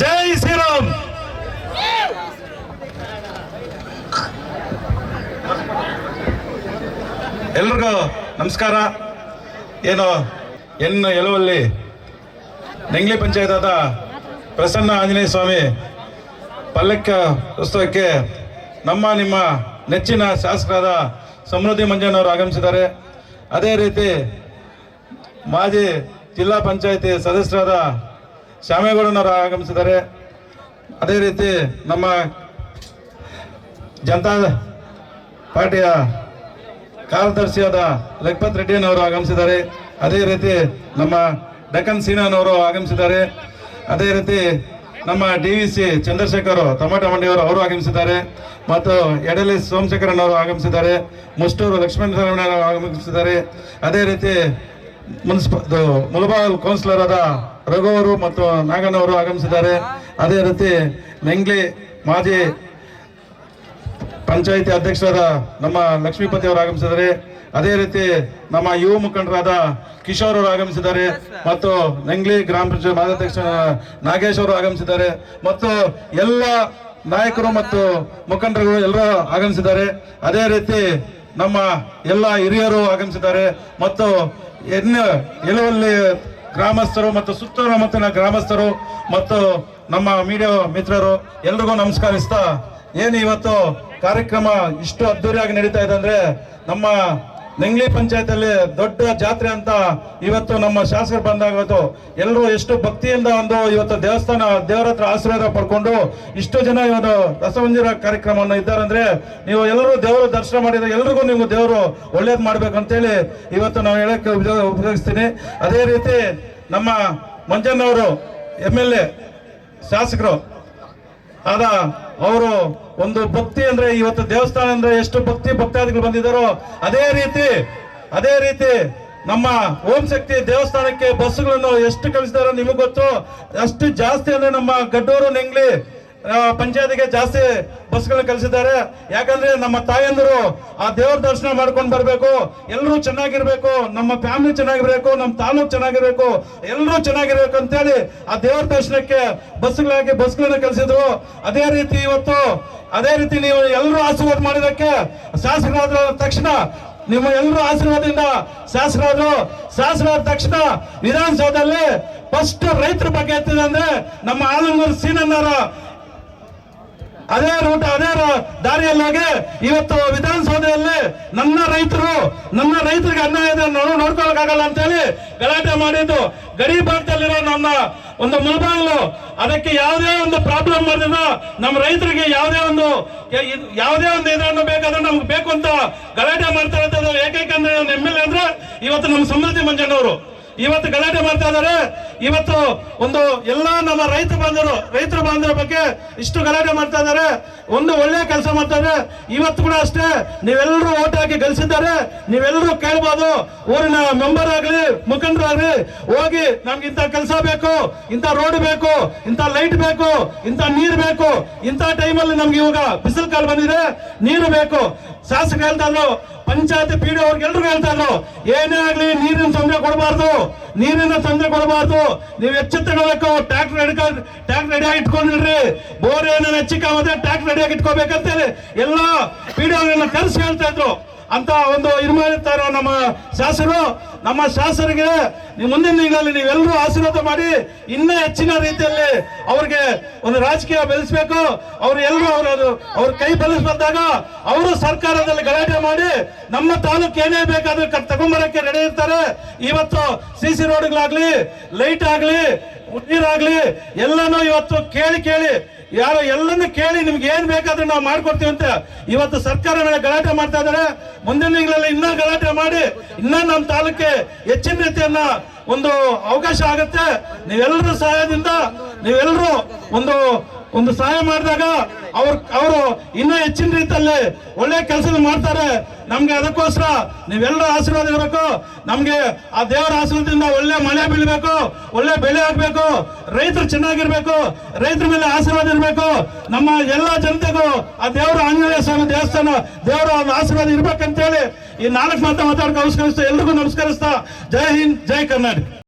ಜೈ ಶ್ರೀರಾಮ್. ಎಲ್ರಿಗೂ ನಮಸ್ಕಾರ. ಏನು ಎನ್ನು ಎಲುವಲ್ಲಿ ನೆಂಗ್ಲಿ ಪಂಚಾಯತಾದ ಪ್ರಸನ್ನ ಆಂಜನೇಯ ಸ್ವಾಮಿ ಪಲ್ಲಕ್ಕ ಉತ್ಸವಕ್ಕೆ ನಮ್ಮ ನಿಮ್ಮ ನೆಚ್ಚಿನ ಶಾಸಕರಾದ ಸಮೃದ್ಧಿ ಮಂಜಣ್ಣವರು ಆಗಮಿಸಿದ್ದಾರೆ. ಅದೇ ರೀತಿ ಮಾಜಿ ಜಿಲ್ಲಾ ಪಂಚಾಯತಿ ಸದಸ್ಯರಾದ ಶ್ಯಾಮೇಗೌಡನವರು ಆಗಮಿಸಿದ್ದಾರೆ. ಅದೇ ರೀತಿ ನಮ್ಮ ಜನತಾ ಪಾರ್ಟಿಯ ಕಾರ್ಯದರ್ಶಿಯಾದ ಲಖಪತ್ ರೆಡ್ಡಿಯನ್ನವರು ಆಗಮಿಸಿದ್ದಾರೆ. ಅದೇ ರೀತಿ ನಮ್ಮ ಡಕನ್ ಸೀನಾನವರು ಆಗಮಿಸಿದ್ದಾರೆ. ಅದೇ ರೀತಿ ನಮ್ಮ D V C Chandrashekar tomato ಮಂಡಿಯವರು ಅವರು ಆಗಮಿಸಿದ್ದಾರೆ. ಮತ್ತು ಎಡಲಿ ಸೋಮಶೇಖರನ್ ಆಗಮಿಸಿದ್ದಾರೆ. ಮುಷ್ಟೂರು ಲಕ್ಷ್ಮಣ ಅವರು ಆಗಮಿಸಿದ್ದಾರೆ. ಅದೇ ರೀತಿ ಮುನ್ಸಿಪ ಮುಲಬಾಲ್ ಕೌನ್ಸಿಲರ್ ಆದ ರಘು ಅವರು ಮತ್ತು ನಾಗನವರು ಆಗಮಿಸಿದ್ದಾರೆ. ಅದೇ ರೀತಿ ನೆಂಗ್ಲಿ ಮಾಜಿ ಪಂಚಾಯಿತಿ ಅಧ್ಯಕ್ಷರಾದ ನಮ್ಮ ಲಕ್ಷ್ಮೀಪತಿ ಅವರು ಆಗಮಿಸಿದ್ದಾರೆ. ಅದೇ ರೀತಿ ನಮ್ಮ ಯುವ ಮುಖಂಡರಾದ ಕಿಶೋರ್ ಅವರು ಆಗಮಿಸಿದ್ದಾರೆ. ಮತ್ತು ನೆಂಗ್ಲಿ ಗ್ರಾಮ ಪಂಚಾಯತ್ ಮಾಜಾಧ್ಯಕ್ಷ ನಾಗೇಶ್ ಅವರು ಆಗಮಿಸಿದ್ದಾರೆ. ಮತ್ತು ಎಲ್ಲ ನಾಯಕರು ಮತ್ತು ಮುಖಂಡರು ಎಲ್ಲರೂ ಆಗಮಿಸಿದ್ದಾರೆ. ಅದೇ ರೀತಿ ನಮ್ಮ ಎಲ್ಲ ಹಿರಿಯರು ಆಗಮಿಸಿದ್ದಾರೆ. ಮತ್ತು ಎನ್ನ ಎಲುವಲ್ಲಿ ಗ್ರಾಮಸ್ಥರು ಮತ್ತು ಸುತ್ತಮುತ್ತಲಿನ ಗ್ರಾಮಸ್ಥರು ಮತ್ತು ನಮ್ಮ ಮೀಡಿಯಾ ಮಿತ್ರರು, ಎಲ್ರಿಗೂ ನಮಸ್ಕರಿಸ್ತಾ, ಏನು ಇವತ್ತು ಕಾರ್ಯಕ್ರಮ ಇಷ್ಟು ಅದ್ದೂರಿಯಾಗಿ ನಡೀತಾ ಇದೆ ಅಂದರೆ ನಮ್ಮ ನೆಂಗ್ಲಿ ಪಂಚಾಯತಲ್ಲಿ ದೊಡ್ಡ ಜಾತ್ರೆ ಅಂತ ಇವತ್ತು ನಮ್ಮ ಶಾಸಕರು ಬಂದಾಗ ಎಲ್ಲರೂ ಎಷ್ಟು ಭಕ್ತಿಯಿಂದ ಒಂದು ಇವತ್ತು ದೇವಸ್ಥಾನ, ದೇವರ ಹತ್ರ ಆಶೀರ್ವಾದ ಪಡ್ಕೊಂಡು ಇಷ್ಟು ಜನ ಇವತ್ತು ರಸಮಂದಿರ ಕಾರ್ಯಕ್ರಮವನ್ನು ಇದ್ದಾರಂದ್ರೆ ನೀವು ಎಲ್ಲರೂ ದೇವರು ದರ್ಶನ ಮಾಡಿದ್ರೆ ಎಲ್ರಿಗೂ ನೀವು ದೇವರು ಒಳ್ಳೇದು ಮಾಡ್ಬೇಕು ಅಂತೇಳಿ ಇವತ್ತು ನಾವು ಹೇಳಕ್ಕೆ ಉಪಯೋಗ- ಉಪಯೋಗಿಸ್ತೀನಿ. ಅದೇ ರೀತಿ ನಮ್ಮ ಮಂಜಣ್ಣವರು ಎಂ ಎಲ್ ಎ ಶಾಸಕರು ಆದ ಅವರು ಒಂದು ಭಕ್ತಿ ಅಂದ್ರೆ ಇವತ್ತು ದೇವಸ್ಥಾನ ಅಂದ್ರೆ ಎಷ್ಟು ಭಕ್ತಿ ಭಕ್ತಾದಿಗಳು ಬಂದಿದ್ದಾರೋ, ಅದೇ ರೀತಿ ಅದೇ ರೀತಿ ನಮ್ಮ ಓಂ ಶಕ್ತಿ ದೇವಸ್ಥಾನಕ್ಕೆ ಬಸ್ಸುಗಳನ್ನು ಎಷ್ಟು ಕಳಿಸಿದಾರೋ ನಿಮಗೆ ಗೊತ್ತು. ಅಷ್ಟು ಜಾಸ್ತಿ ಅಂದ್ರೆ ನಮ್ಮ ಗಡ್ಡೂರು, ನೆಂಗ್ಲಿ ಪಂಚಾಯತಿಗೆ ಜಾಸ್ತಿ ಬಸ್ಗಳನ್ನ ಕಲಿಸಿದ್ದಾರೆ ಯಾಕಂದ್ರೆ ನಮ್ಮ ತಾಯಂದಿರು ಆ ದೇವ್ರ ದರ್ಶನ ಮಾಡ್ಕೊಂಡು ಬರಬೇಕು. ಎಲ್ಲರೂ ಚೆನ್ನಾಗಿರ್ಬೇಕು. ನಮ್ಮ ಫ್ಯಾಮಿಲಿ ಚೆನ್ನಾಗಿರ್ಬೇಕು. ನಮ್ಮ ತಾಲೂಕ್ ಚೆನ್ನಾಗಿರ್ಬೇಕು. ಎಲ್ಲರೂ ಚೆನ್ನಾಗಿರ್ಬೇಕು ಅಂತೇಳಿ ಆ ದೇವ್ರ ದರ್ಶನಕ್ಕೆ ಬಸ್ಗಳಾಗಿ ಬಸ್ಗಳನ್ನ ಕಲಿಸಿದ್ರು ಅದೇ ರೀತಿ ಇವತ್ತು, ಅದೇ ರೀತಿ ನೀವು ಎಲ್ಲರೂ ಆಶೀರ್ವಾದ ಮಾಡಿದಕ್ಕೆ ಶಾಸಕರಾದ ತಕ್ಷಣ, ನಿಮ್ಮ ಎಲ್ಲರೂ ಆಶೀರ್ವಾದದಿಂದ ಶಾಸಕರಾದ್ರು. ಶಾಸಕರಾದ ತಕ್ಷಣ ವಿಧಾನಸೌಧದಲ್ಲಿ ಫಸ್ಟ್ ರೈತರ ಬಗ್ಗೆ ಎತ್ತಿದೆ ಅಂದ್ರೆ ನಮ್ಮ ಆಲಂಗೂರು ಸೀನನ್ನವರ ಅದೇ ರೂಟ್ ಅದೇ ದಾರಿಯಲ್ಲಾಗಿ ಇವತ್ತು ವಿಧಾನಸೌಧದಲ್ಲಿ ನನ್ನ ರೈತರು ನನ್ನ ರೈತರಿಗೆ ಅನ್ಯಾಯ ಇದೆ ನಾವು ಹೇಳಿ ಗಲಾಟೆ ಮಾಡಿದ್ದು. ಗಡಿ ಭಾಗದಲ್ಲಿರೋ ನಮ್ಮ ಒಂದು ಮುಲ್ಬಾಗ್ಲು ಅದಕ್ಕೆ ಯಾವುದೇ ಒಂದು ಪ್ರಾಬ್ಲಮ್ ಮಾಡಿದ್ರು ನಮ್ಮ ರೈತರಿಗೆ ಯಾವುದೇ ಒಂದು ಯಾವುದೇ ಒಂದು ಇದನ್ನು ಬೇಕಾದ್ರೆ ನಮ್ಗೆ ಬೇಕು ಅಂತ ಗಲಾಟೆ ಮಾಡ್ತಾ ಇರೋದು ಏಕೈಕ ಅಂದ್ರೆ ಒಂದು ಎಂ ಎಲ್ ಎ ಅಂದ್ರೆ ಇವತ್ತು ನಮ್ಮ ಸಮೃದ್ಧಿ ಮಂಜಣ್ಣವರು. ಇವತ್ತು ಗಲಾಟೆ ಮಾಡ್ತಾ ಇದ್ದಾರೆ. ಇವತ್ತು ಒಂದು ಎಲ್ಲ ನಮ್ಮ ರೈತ ಬಾಂಧವರು ರೈತರ ಬಾಂಧವರ ಬಗ್ಗೆ ಇಷ್ಟು ಗಲಾಟೆ ಮಾಡ್ತಾ ಇದ್ದಾರೆ. ಒಂದು ಒಳ್ಳೆ ಕೆಲಸ ಮಾಡ್ತಾರೆ. ಇವತ್ತು ಕೂಡ ಅಷ್ಟೇ ನೀವೆಲ್ಲರೂ ಓಟ್ ಹಾಕಿ ಗಳಿಸಿದ್ದಾರೆ ನೀವೆಲ್ಲರೂ ಕೇಳ್ಬೋದು. ಊರಿನ ಮೆಂಬರ್ ಆಗ್ಲಿ, ಮುಖಂಡರಾಗ್ಲಿ, ಹೋಗಿ ನಮ್ಗೆ ಇಂಥ ಕೆಲಸ ಬೇಕು, ಇಂಥ ರೋಡ್ ಬೇಕು, ಇಂಥ ಲೈಟ್ ಬೇಕು, ಇಂಥ ನೀರು ಬೇಕು, ಇಂಥ ಟೈಮಲ್ಲಿ ನಮ್ಗೆ ಇವಾಗ ಬಿಸಿಲು ಕಾಲ ಬಂದಿದೆ, ನೀರು ಬೇಕು. ಶಾಸಕ ಹೇಳ್ತಾ ಪಂಚಾಯತ್ ಪಿ ಡಿ ಅವ್ರಿಗೆ ಎಲ್ರಿಗೂ ಹೇಳ್ತಾ ಇದ್ರು, ಏನೇ ಆಗ್ಲಿ ನೀರಿನ ತೊಂದರೆ ಕೊಡಬಾರ್ದು, ನೀರಿನ ತೊಂದರೆ ಕೊಡಬಾರ್ದು, ನೀವು ಎಚ್ಚೆತ್ತುಕೋಬೇಕು ಟ್ಯಾಕ್ಟರ್ ರೆಡಿ ಟ್ಯಾಕ್ಟರ್ ರೆಡಿಯಾಗಿ ಇಟ್ಕೊಂಡ್ರಿ ಬೋರ್ ಏನೇನು ಹೆಚ್ಚಿಗೆ ಆಗುತ್ತೆ ಟ್ಯಾಕ್ಟರ್ ರೆಡಿಯಾಗಿ ಇಟ್ಕೋಬೇಕಂತೇಳಿ ಎಲ್ಲ ಪಿ ಡಿ ಅವ್ರನ್ನ ಕರೆಸಿ ಹೇಳ್ತಾ ಇದ್ರು. ಅಂತ ಒಂದು ಇದು ಮಾಡಿರ್ತಾರೋ ನಮ್ಮ ಶಾಸಕರು, ನಮ್ಮ ಶಾಸಕರಿಗೆ ಮುಂದಿನ ದಿನಗಳಲ್ಲಿ ನೀವೆಲ್ಲರೂ ಆಶೀರ್ವಾದ ಮಾಡಿ ಇನ್ನೂ ಹೆಚ್ಚಿನ ರೀತಿಯಲ್ಲಿ ಅವ್ರಿಗೆ ಒಂದು ರಾಜಕೀಯ ಬೆಳೆಸಬೇಕು. ಅವ್ರು ಎಲ್ಲರೂ ಅವರು ಅವ್ರ ಕೈ ಬೆಳೆಸ್ ಬಂದಾಗ ಅವರು ಸರ್ಕಾರದಲ್ಲಿ ಗಲಾಟೆ ಮಾಡಿ ನಮ್ಮ ತಾಲೂಕು ಏನೇ ಬೇಕಾದ್ರೂ ತಗೊಂಬರಕ್ಕೆ ರೆಡಿ ಇರ್ತಾರೆ. ಇವತ್ತು ಸಿ ಸಿ ರೋಡ್ಗಳಾಗ್ಲಿ ಲೈಟ್ ಆಗ್ಲಿ, ನೀರಾಗ್ಲಿ, ಎಲ್ಲನೂ ಇವತ್ತು ಕೇಳಿ ಕೇಳಿ ಯಾರು ಎಲ್ಲನೂ ಕೇಳಿ ನಿಮ್ಗೆ ಏನ್ ಬೇಕಾದ್ರೂ ನಾವು ಮಾಡ್ಕೊಡ್ತೀವಿ ಅಂತ ಇವತ್ತು ಸರ್ಕಾರ ಮೇಲೆ ಗಲಾಟೆ ಮಾಡ್ತಾ ಇದ್ದಾರೆ. ಮುಂದಿನ ದಿನಗಳಲ್ಲಿ ಇನ್ನೂ ಗಲಾಟೆ ಮಾಡಿ, ಇನ್ನೂ ನಮ್ಮ ತಾಲೂಕೆ ಹೆಚ್ಚಿನ ರೀತಿಯನ್ನ ಒಂದು ಅವಕಾಶ ಆಗುತ್ತೆ. ನೀವೆಲ್ಲರೂ ಸಹಾಯದಿಂದ, ನೀವೆಲ್ಲರೂ ಒಂದು ಒಂದು ಸಹಾಯ ಮಾಡಿದಾಗ ಅವ್ರ ಅವರು ಇನ್ನೂ ಹೆಚ್ಚಿನ ರೀತಿಯಲ್ಲಿ ಒಳ್ಳೆ ಕೆಲಸ ಮಾಡ್ತಾರೆ. ನಮ್ಗೆ ಅದಕ್ಕೋಸ್ಕರ ನೀವೆಲ್ಲರೂ ಆಶೀರ್ವಾದ ಇರಬೇಕು ನಮ್ಗೆ ಆ ದೇವರ ಆಶೀರ್ವಾದದಿಂದ ಒಳ್ಳೆ ಮಳೆ ಬೀಳ್ಬೇಕು, ಒಳ್ಳೆ ಬೆಳೆ ಆಗ್ಬೇಕು, ರೈತರು ಚೆನ್ನಾಗಿರ್ಬೇಕು, ರೈತರ ಮೇಲೆ ಆಶೀರ್ವಾದ ಇರಬೇಕು. ನಮ್ಮ ಎಲ್ಲ ಜನತೆಗೂ ಆ ದೇವರ ಆಂಜನೇಯ ಸ್ವಾಮಿ ದೇವಸ್ಥಾನ ದೇವರ ಒಂದು ಆಶೀರ್ವಾದ ಇರ್ಬೇಕಂತೇಳಿ ಈ ನಾಲ್ಕು ಮಾತು ಮಾತಾಡಕ್ಕೆ ಅವಸ್ಕರಿಸ್ತಾ ಎಲ್ರಿಗೂ ನಮಸ್ಕರಿಸ್ತಾ, ಜೈ ಹಿಂದ್, ಜೈ ಕರ್ನಾಟಕ.